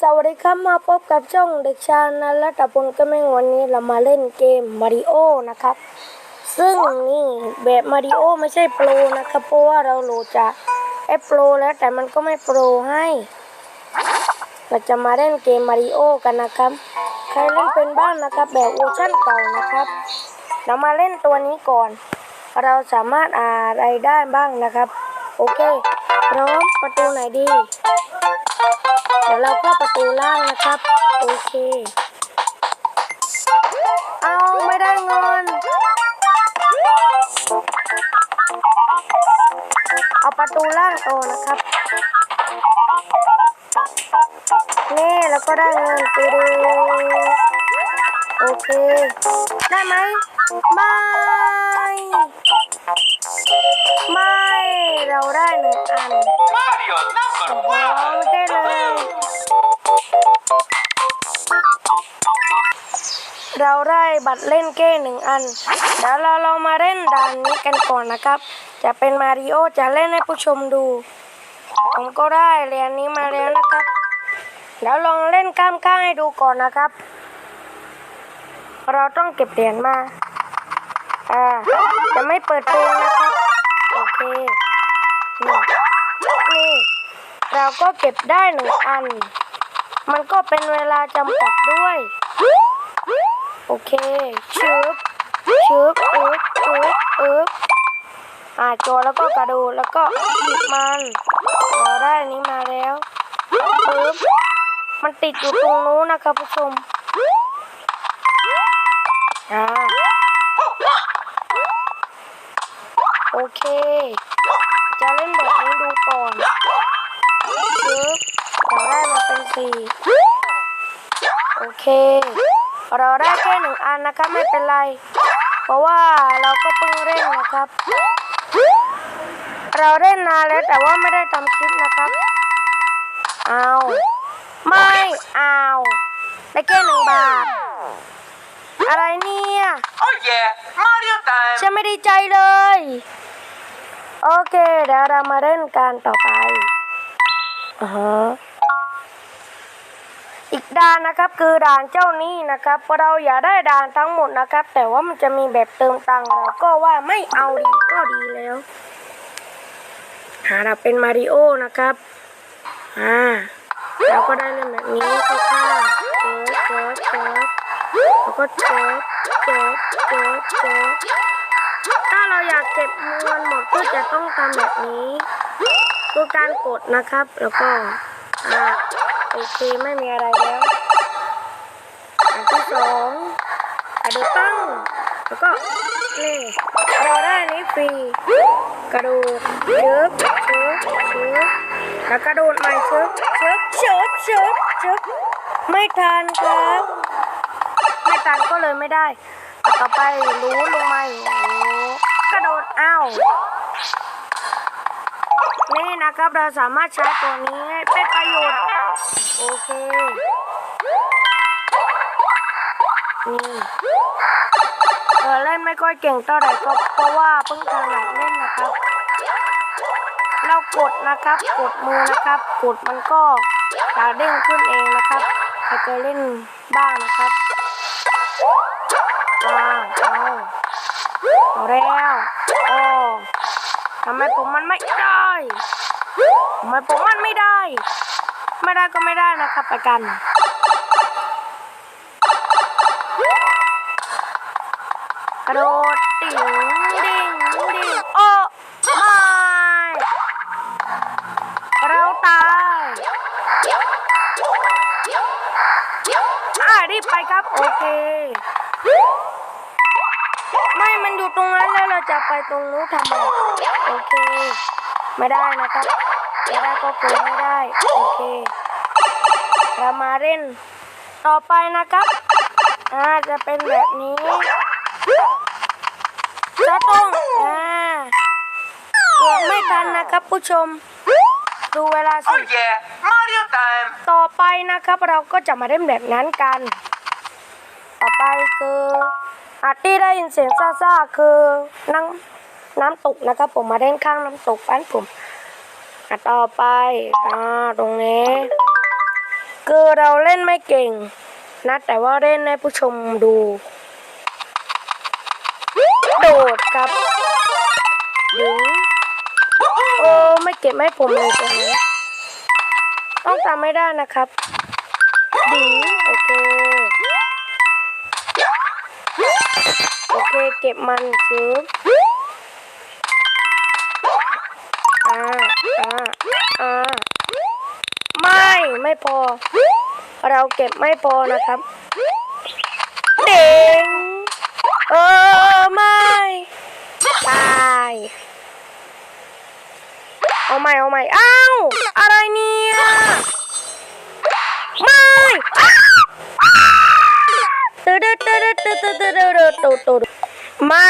สวัสดีครับมาพบกับช่องเด็กชายนันและตะพลก็ไม่งวันนี้เรามาเล่นเกมมาริโอนะครับ ซึ่งนี่แบบมาริโอไม่ใช่โปรนะครับเพราะว่าเราโหลดจากแอปโปรแล้วแต่มันก็ไม่โปรให้ เราจะมาเล่นเกมมาริโอกันนะครับ ใครเล่นเป็นบ้างนะครับ แบบเวอร์ชันเก่านะครับ เรามาเล่นตัวนี้ก่อน เราสามารถอ่านอะไรได้บ้างนะครับ โอเคพร้อมประตูไหนดี เดี๋ยวเราเข้าประตูล่างนะครับ โอเค เอาไม่ได้เงิน เอาประตูล่างต่อนะครับ นี่แล้วก็ได้เงินไปดูโอเค ได้ไหมไม่ เราได้บัตรเล่นเก้หนึ่งอัน เดี๋ยวเราลองมาเล่นด่านนี้กันก่อนนะครับ จะเป็นมาริโอจะเล่นให้ผู้ชมดู ผมก็ได้เหรียญนี้มาแล้วนะครับ เดี๋ยวลองเล่นข้ามข้างให้ดูก่อนนะครับ เราต้องเก็บเหรียญมา อ่า จะไม่เปิดเพลงนะครับ โอเคนี่นี่เราก็เก็บได้หนึ่งอัน มันก็เป็นเวลาจำกัดด้วย โอเคชึบชึบอึบอึบอึบอ่าโจแล้วก็กระโดดแล้วก็หยิบมันเราได้อันนี้มาแล้วปึ๊บมันติดอยู่ตรงนู้นนะครับผู้ชมอ่าโอเค จะเล่นแบบนี้ดูก่อนปึ๊บเราได้มาเป็นสี่โอเค เราได้แค่หนึ่งอันนะครับไม่เป็นไร เพราะว่าเราก็เพิ่งเล่นนะครับ เราเล่นนานแล้วแต่ว่าไม่ได้ทำคลิปนะครับเอาไม่เอาได้แค่หนึ่งบาท อะไรเนี่ย Oh yeah, Mario time. ฉันไม่ดีใจเลย โอเคเดี๋ยวเรามาเล่นกันต่อไปอ่าฮะ อีกด่านนะครับคือด่านเจ้านี้นะครับเราอยากได้ด่านทั้งหมดนะครับ แต่ว่ามันจะมีแบบเติมตังค์เราก็ว่าไม่เอาดีก็ดีแล้ว หาเราเป็นมาริโอนะครับอ่าเราก็ได้เล่นแบบนี้ก็ข้างเจิบเจิบเจิบแล้วก็เจิบเจิบเจิบเจิบถ้าเราอยากเก็บเงินหมดก็จะต้องทำแบบนี้คือการกดนะครับ แล้วก็อ่า โอเคไม่มีอะไรแล้วอันที่สองกระโดดตั้ง แล้วก็เล่เราได้นี้ฟรี กระโดดเชิบเชิบเชิบแล้วกระโดดใหม่เชิบเชิบเชิบเชิบเชิบไม่ทันครับ ไม่ทันก็เลยไม่ได้ ต่อไปรู้ลงมาอกระโดดอ้าวนี่นะครับเราสามารถใช้ตัวนี้เป็นประโยชน์ โอเคนี่เออเล่นไม่ค่อยเก่งเท่าไหร่ก็เพราะว่าเพิ่งถนัดเล่นนะครับ เรากดนะครับ กดมือนะครับ กดมันก็จะเด้งขึ้นเองนะครับใครเคยเล่นบ้างนะครับอ้าวเอาเอาแล้วโอ้ทำไมผมมันไม่ได้ทำไมผมมันไม่ได้ ไม่ได้ก็ไม่ได้นะครับไปกันกระโดดดิ่งดิ่งดิ่งโอ้ไม่เราตายอ่ารีบไปครับ โอเค ไม่มันอยู่ตรงนั้นแล้วเราจะไปตรงนู้นทำไมโอเค ไม่ได้นะครับ ไม่ได้ก็คือไม่ได้ โอเค เรามาเล่น ต่อไปนะครับ อ่าจะเป็นแบบนี้จะต้องอ่าเกือบไม่ทันนะครับผู้ชม ดูเวลาสิ Oh yeah, Mario time. ต่อไปนะครับเราก็จะมาเล่นแบบนั้นกัน ต่อไปคืออาที่ได้ยินเสียงซ่าๆคือน้ำน้ำตกนะครับผมมาเล่นข้างน้ำตกบ้านผม อะต่อไปอ่าตรงนี้ คือเราเล่นไม่เก่ง นะ แต่ว่าเล่นให้ผู้ชมดู โดดครับดึงโอ้ไม่เก็บไม่ผมเลยตรงนี้ ต้องจำไม่ได้นะครับดึงโอเค โอเค เก็บมันซื้อา อ่าไม่ไม่พอ เราเก็บไม่พอนะครับเด้งเออไม่ตายเอาใหม่เอาใหม่อ้าวอะไรเนี่ยไม่อ้าวตืดตืดตืดตืดตืดตืดตืดมา